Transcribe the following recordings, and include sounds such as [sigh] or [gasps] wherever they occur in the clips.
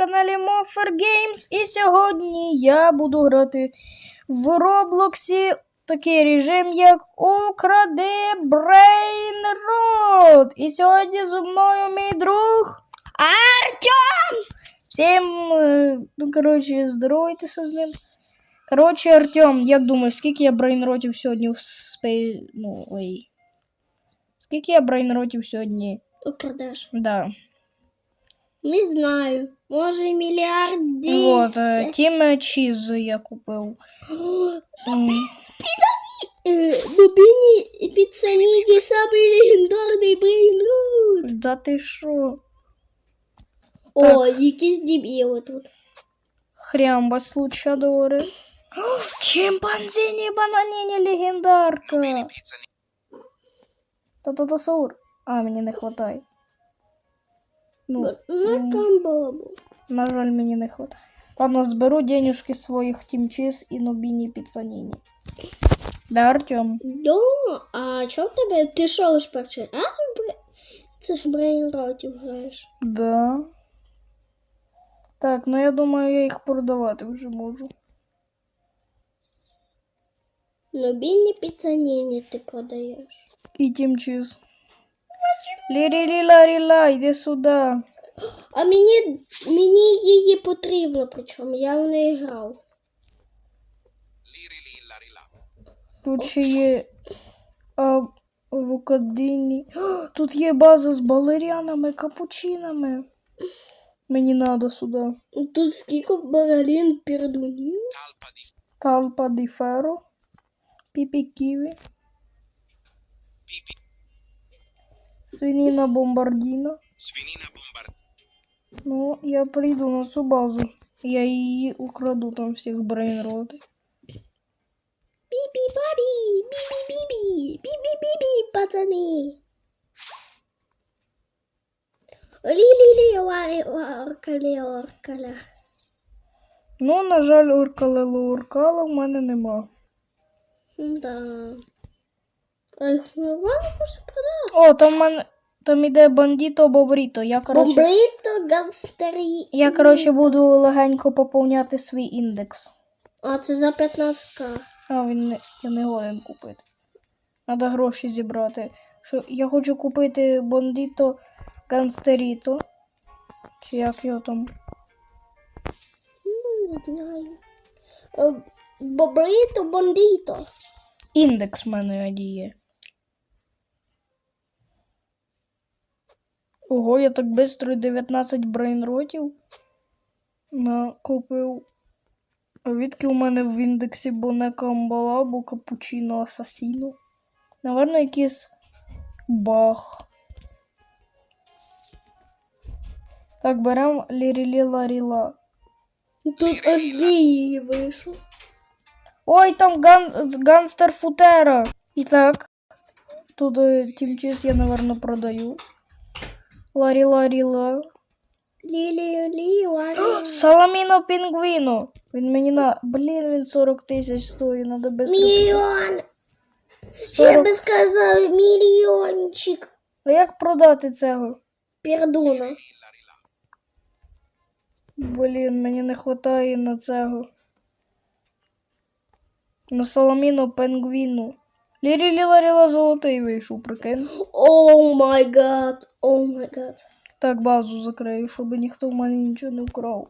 каналі Moffer Games. І сьогодні я буду грати в Роблоксі такий режим, як Укради Brain Road. І сьогодні зі мною мій друг Артем! Всім, е, ну, коротше, здоровайтеся з ним. Коротше, Артем, як думаєш, скільки я брейнротів сьогодні в спей... Ну, ой. Скільки я брейнротів сьогодні? Украдеш. Да. Не знаю. Може мільярд Вот, десь. е, Тім Чіз я купив. Дубіні Піцаніді самий легендарний брейнрут. Да ти що? О, якісь дібіли тут. Хрямба случадори. Чимпанзіні бананіні легендарка. Та-та-та-саур. А, мені не хватає. Ну, На на жаль, мені не хватає. Ладно, зберу денюжки своїх тімчіз і нобіні піцаніні. Да, Артем? Да, а чого в тебе? Ти що лиш перший раз цих брейнротів граєш? Да. Так, ну я думаю, я їх продавати вже можу. Нобіні піцаніні ти продаєш. І тімчіз. Лірі-лі-ла-рі-ла, йди сюди. А мені, мені її потрібно, причому я в неї грав. Тут ще є авокадині. Тут є база з балерянами, капучинами. Мені надо сюди. Тут скільки баралін пердунів. Талпа ді феро. Піпі ківі. Свініна бомбардіна. Свинина бомбар. Ну, я прийду на цю базу. Я її украду там всіх брейнроти. Бібі бабі, бібі бібі, бібі бібі, пацани. Лі-лі-лі, оркалі, оркаля. Ну, на жаль, уркалело уркала в мене нема. Да. Ну ладно, просто продати. О, там в мене там іде бандіто бобріто. Я коротше, Бомбрито, ганстері. я коротше буду легенько поповняти свій індекс. А, це за 15к. А він не я не годен купити. Надо гроші зібрати. Що я хочу купити бандіто ганстеріто. Чи як його там? Ну, Не знаю. Е, Бобрито, бандито. Індекс в мене є. Ого, я так швидко 19 брейнротів накупив. А відки у мене в індексі Бонека Амбалабу, Капучино Асасіно. Наверно, якийсь баг. Так, беремо Лірілі-Ларіла. Тут аж дві її вийшло. Ой, там ган... ганстер Футера. І так, тут е, тімчис я, наверное, продаю. Ларі ларі ла. Лі-лі-лі, ларі. [gasps] Саламіно пінгвіно. Він мені на. Блін, він 40 тисяч стоїть, надо без. Мільйон. Я би сказав мільйончик. А як продати цього? Пердуна. Блін, мені не вистачає на цього. На Саламіно пінгвіну. Лірі лі ларі ла золотий вийшов, прикинь. О май гад. О май гад. Так, базу закрию, щоб ніхто в мене нічого не вкрав.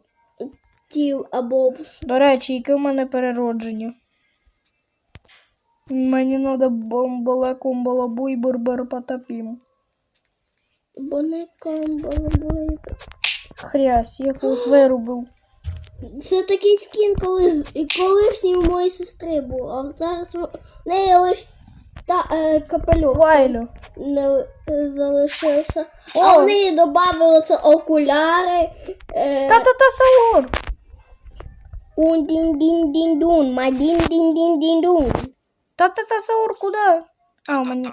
Тіл абобус. До речі, яке в мене переродження? Мені треба бомбале комбалабу і бурбер патапім. Бонеком балабой. Хрясь, я когось вирубив. Це такий скін, коли колишній у моєї сестри був, а зараз в неї лише та е, капелюх Лайло. не залишився. О! А в неї додавалися окуляри. Е, Та-та-та саур. un дін дін дін дун ма дін дін дін дін дун Та-та-та саур куди? А, у мене,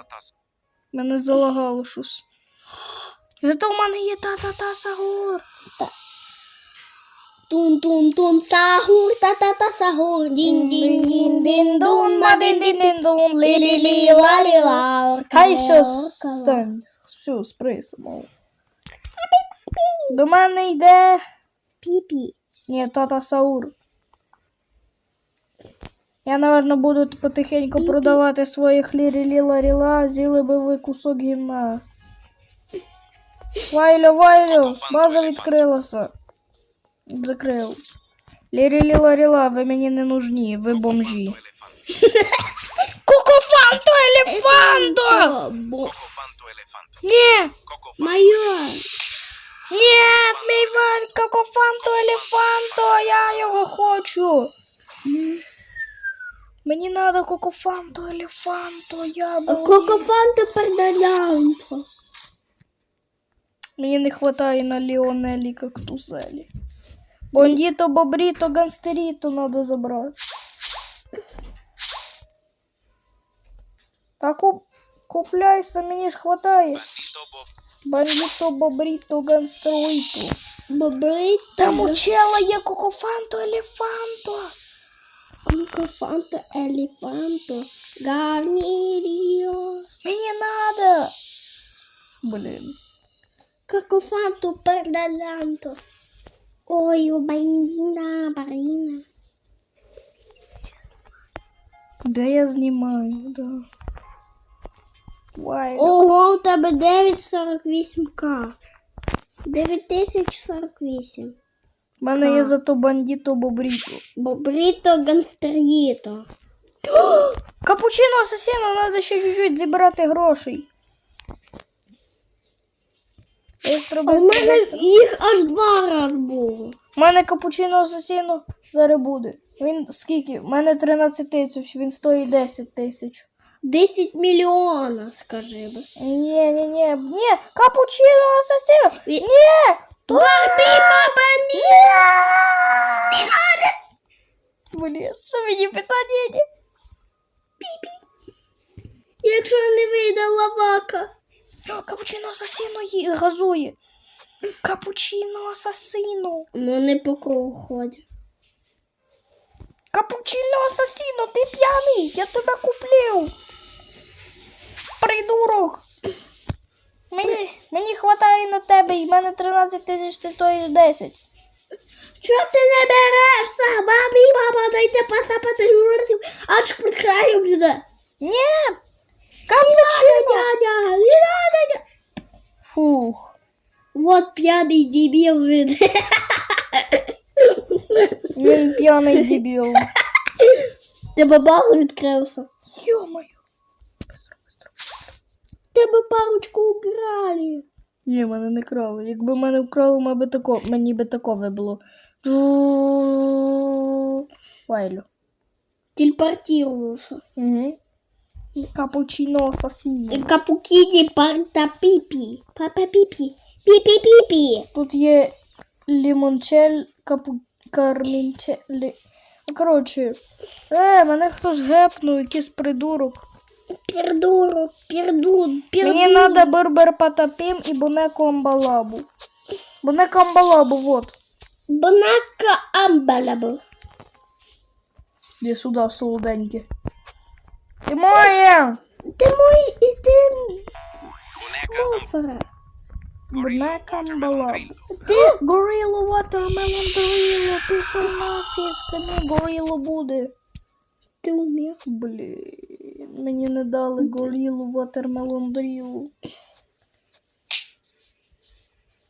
мене залагало щось. Зато в мене є та та та сахур дін дін дін дін дун ма дін дін дін дун лі лі лі ла лі ла Хай все стань. Все, сприсимо. До мене йде Піпі. Ні, тата Саур. Я, напевно, буду потихеньку продавати своїх лірі-ліла-ріла, з'їли би ви кусок гімна. Вайлю, Вайлю, база відкрилася. Закрив. Лірі-ліла-ріла, ви мені не нужні, ви бомжі. Кукофанто, елефанто! Бо... Ні! Майор. Ні, мій Валь, кокофанто, елефанто, я його хочу. Мені треба кокофанто, елефанто, я би... Кокофанто пердалянто. Мені не вистачає на Ліонелі Кактуселі. Бондіто, бобріто, ганстеріто треба забрати. Та куп... купляйся, мені ж хватає. Bandito Bob. Бандіто, бобріто, ганстеріто. Бобрито. Там у чела є кокофанто, елефанто. Кокофанто елефанто. Гарніріо. Мені надо. Блін. Кокофанто пердалянто. Ой, у бензина, барина. Де я знімаю, да. Вай. Ого, у тебе 948к. 9048. У мене є зато бандіто бобріто. Бобрито ганстеріто. [gasps] Капучино асасіно, треба ще чуть-чуть зібрати грошей. Бистро, А в мене їх аж два рази було. У мене капучино асасіно зараз буде. Він скільки? У мене 13 тисяч, він стоїть 10 тисяч. 10 мільйона, скажи би. Ні, ні, ні, ні, капучино асасіно! Ні! Ти баба Блін, ну мені писати ні. Якщо не. О, Капучино асасіно газує. Капучино асасіно. Вони по кругу ходять. Капучино асасіно, ти п'яний, я тебе куплю. Придурок. Мені, мені хватає на тебе, і в мене 13 тисяч, ти стоїш 10. Чого ти не берешся? Бабі, баба, дайте потапати. Аж під краю буде. Ні! Дядя. Фух. Вот п'яний дебіл він. П'яний дебіл. Тебе база відкрився. Йо-моє. Тебе парочку украли. Ні, мене не крали. Якби мене вкрали, ми би тако, мені би такове було. Джу- Вайлю. Телепортировался. Угу. Капучино асасіно. Капукини парта пипи. Папа пипи. Пипи-пипи. Тут є лімончель, капу... кармінчель. Ну, Коротше. Е, мене хтось гепнув, якийсь придурок. Пердуру, пердун, пердун. Мені треба бербер патапім і бонеку амбалабу. Бонека амбалабу, вот. Бонака амбалабу. Іди сюди, солоденьке. Ти моє! Ти мой, і ти Boneca мофера. Бонека амбалабу. Ти Горіло, watermelon горіло, пішов нафіг, це мій горіло буде. ти умів. Блін, мені не дали горілу, watermelon дрілу.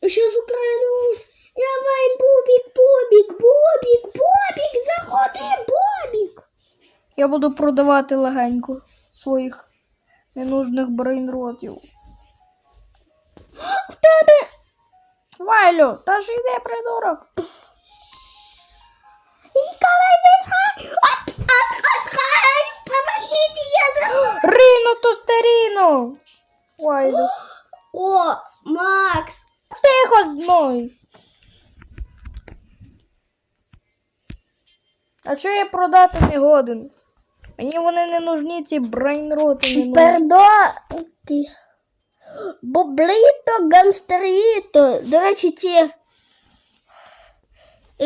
Що з Україною? Давай, Бобік, Бобік, Бобік, Бобік, заходи, Бобік. Я буду продавати легенько своїх ненужних брейнротів. В тебе Вайлю, та ж йди, придурок. Николай Ай, помогите, я за... Ріно тостеріно. Вайлю. О, Макс. Тихо з мною. А що я продати не годен? Мені вони не нужні, ці брейнроти не нужні. Пердо. Ти. Бобліто, ганстеріто. До речі, ті.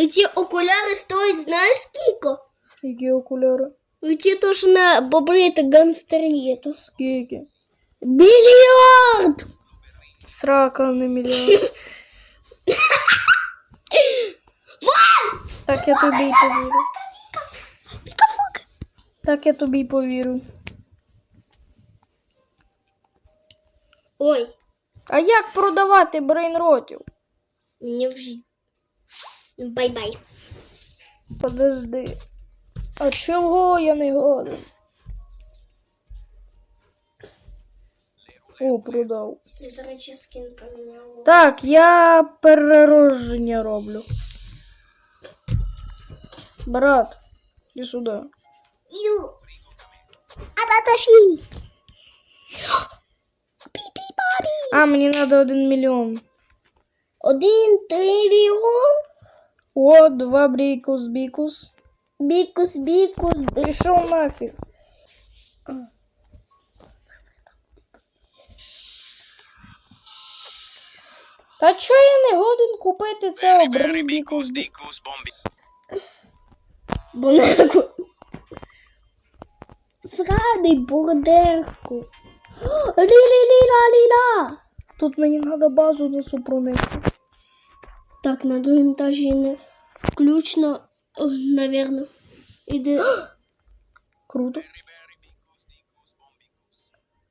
Ці окуляри стоять, знаєш скільки? Які окуляри? Ті теж на бобліто, ганстеріто. Скільки? Мільярд! Срака не мільйон. [laughs] Так я тобі й повірю. Так я тобі повірю. Ой, А як продавати брейнротів? мені вже. Бай-бай. Подожди. А чого я не годен? О, продав. До речі, скін поміняв. Так, я переродження роблю. Брат, іди сюди. Іду. Ататафі. [gasps] Пі-пі-папі. А, мені треба один мільйон. Один трильйон. О, два брікус бікус. Бікус, бікус. Пішов нафіг. Та чого я не годен купити це Berry, обрий berry, бікус? bicus, Зрадий бурдерку. Лі-лі-лі-ла-лі-ла. Тут мені треба базу на супроникти. Так, на другому етажі не включно, о, навірно. Іде. Круто.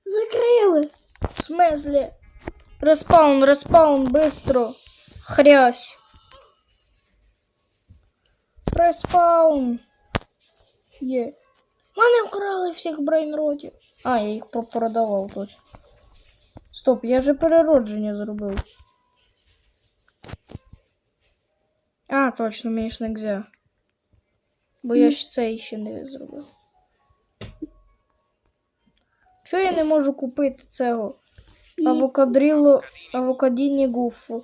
Закрили. В? Респаун, респаун, быстро. Хрясь. Респаун. Є. Мене вкрали всіх брейнротів. А, я їх попродавав точно. Стоп, я же переродження зробив. А, точно, мені ж не нельзя. Бо я ж цей ще не зробив. Чого я не можу купити цього? Авокадріло, авокадіні гуфу. [gasps]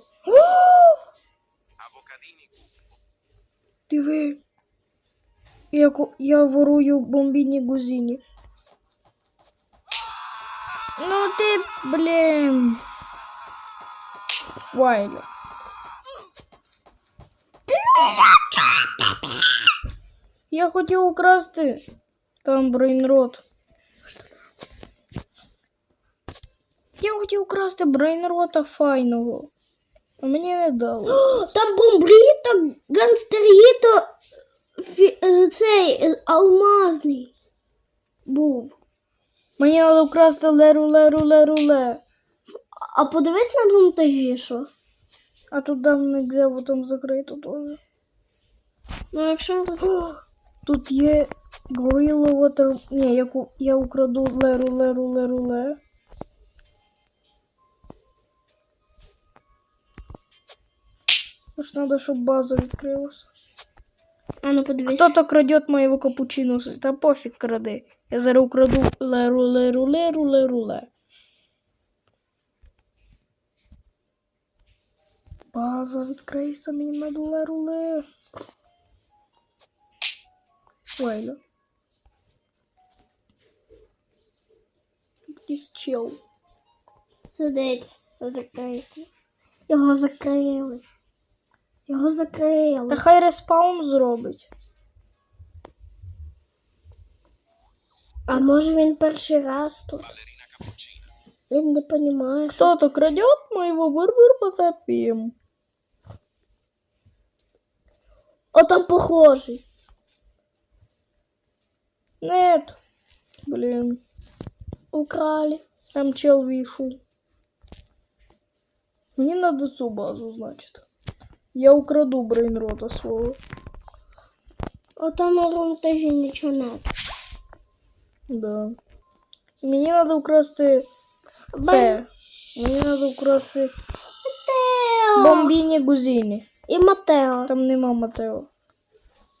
Диви. Я, ку- я ворую бомбіні гузіні. Ну ти, блін. Вайло. Я хотів украсти там брейнрот. Я хотів украсти брейнрота файного. А мені не дали. [gasps] О, Там бомбріто, гангстеріто, фі, е, цей е, алмазний був. Мені треба вкрасти леру, леру, леру, ле. А подивись на етажі, що? А тут давно бо там закрито теж. Ну, якщо... О, Тут є Gorilla Water. Ні, я, ку- я украду леру, леру, леру, ле. Тож треба, щоб база відкрилась. А ну подивись. Кто-то крадет моего капучино. Та пофіг кради. Я зараз украду леру, леру, леру, леру, ле. База відкрийся, мені надо леру, ле. Вайля. Якийсь чел. Сидить, закритий. Його закрили. Його закрили. Та хай респаун зробить. А може він перший раз тут? Він не розуміє, що... Кто-то крадет моего бурбур потопим. О, там похожий. Нет. Блин. Украли. Там чел вийшов. Мені надо цю базу, значить. Я украду брейнрота свого. О, там на другому етажі нічого не. Да. Мені надо украсти це. Мені надо украсти Матео! бомбіні гузіні. І Матео. Там нема Матео.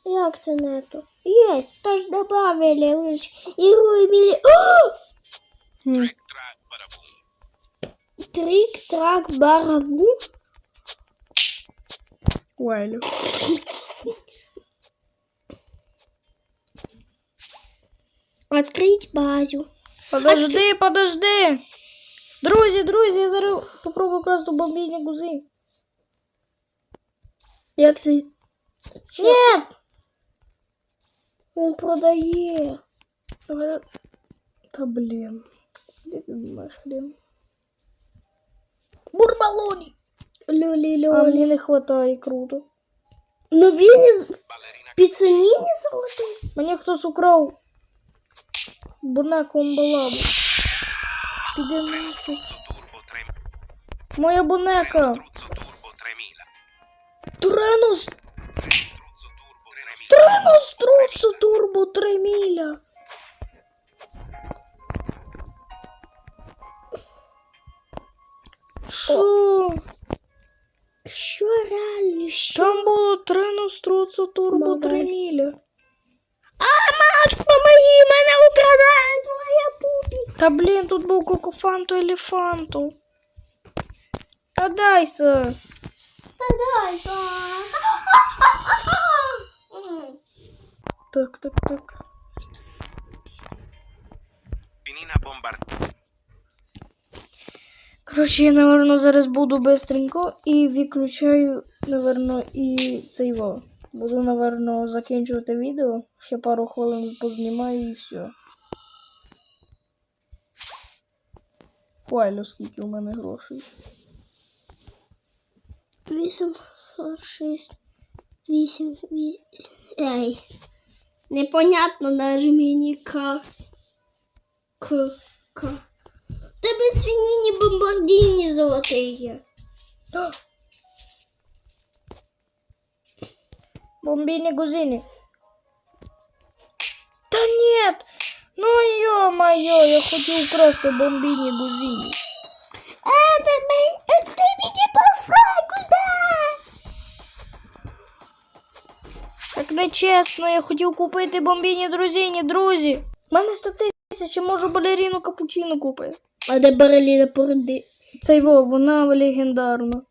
Як це не то? Єсть, то ж добавили лиш і білі... О! Хм. Track barabum. Трік, трак, барабу. Вайлю. Відкрить базу. Подожди, подожди. Друзі, друзі, я зараз попробую красти бомбіні гузи. Як це? Ні! Він продає. Давай- Та блін. Іди ти нахрен. Бурбалоні! Люлі А люлі. мені не хватає, круто. Ну він із Ballerina піцаніні золотий. Мені хтось украв бонеку амбалабу. Піди нафіг. Struzzo Turbo 3000. Моя бонека. Struzzo Turbo 3000. Тренос, Struzzo Turbo 3000. тренос, труцу, турбо, 3 міля. Що? Що реально? Що? Там було тренос, труцу, турбо, 3 Молодець. міля. А, Макс, помоги, мене украдають моя пупі. Та блін, тут був кокофанту елефанту. Та дайся. Та дай, са. Так, так, так. Pinina bombardata. Коротше, я, наверно, зараз буду бистренько і виключаю, наверно, і во. Буду, наверно, закінчувати відео. Ще пару хвилин познімаю і все. Хуайло, скільки у мене грошей. Вісім, шість, вісім, вісім. Ей. Непонятно даже мені К. К. К. Тебе свиніні бомбардіні золотий є. Бомбіні гузини. Та ні! Ну ё-моё, я хотів украсти бомбіні гузини. А, ти мені, ти мені послай, куди? Так нечесно, я хотів купити бомбіні друзині, друзі. У мене 100 тисяч, я можу балеріну капучино купити. А де Бареліна породи? Цей во, вона легендарна.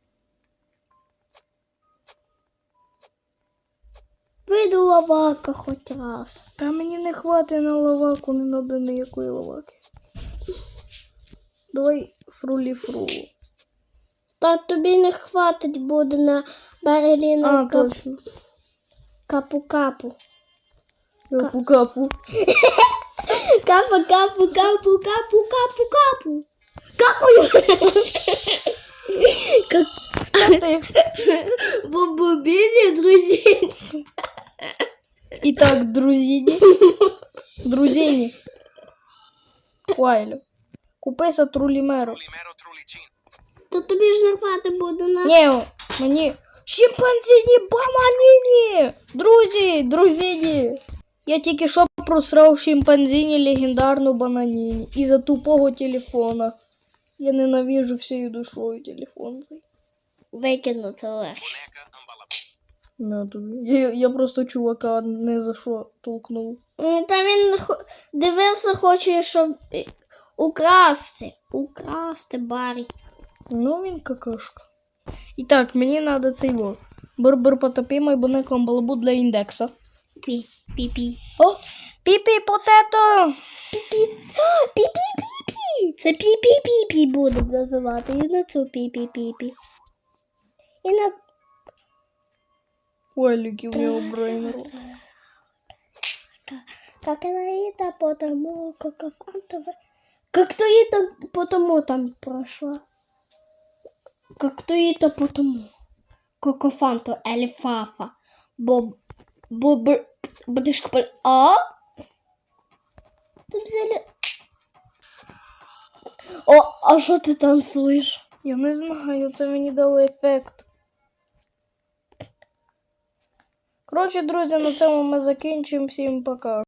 Вийду лавака хоч раз. Та мені не хватить на лаваку, не надо ніякої лаваки. Давай фрулі фрулу. Та тобі не хватить буде на Бареліна А, кап... точно. капу-капу. Капу [laughs] капу. Капу, капу, капу, капу, капу, капу. Капую. Как бомбобіні, друзі. І так, друзіні. Друзіні. Хуайло. Купи трулімеро. Trulimero Trulicino. То тобі ж не хватить буде на... Ні, мені. Шимпанзіні бананіні! Друзі, друзіні! Я тільки що просрав шимпанзіні легендарну бананіні. Із-за тупого телефона. Я ненавижу всією душою телефон цей. Викину це легше. На. Я, я просто чувака не за що толкнув. М, Та він дивився, хоче, щоб е, украсти. Украсти Барі. Ну, він какашка. І так, мені треба цей во. Бр-бр потопи мой бонеком балабу для індекса. Пі, пі-пі. О! Піпі потето! Пі-пі-пі-пі. Це пі-пі-пі-пі будемо називати. І на цю пі-пі-пі-пі. І на Ой, люки у нього брейнер. Как она это потому, как фантова. Как то это потому там прошла. Как то это потому. Кокофанто Эльфафа. Боб... Будешь купать... А? Тут взяли... О, а что ты танцуешь? Я не знаю, це мені дало ефект. Коротше, друзі, на цьому ми закінчимо. Всім пока.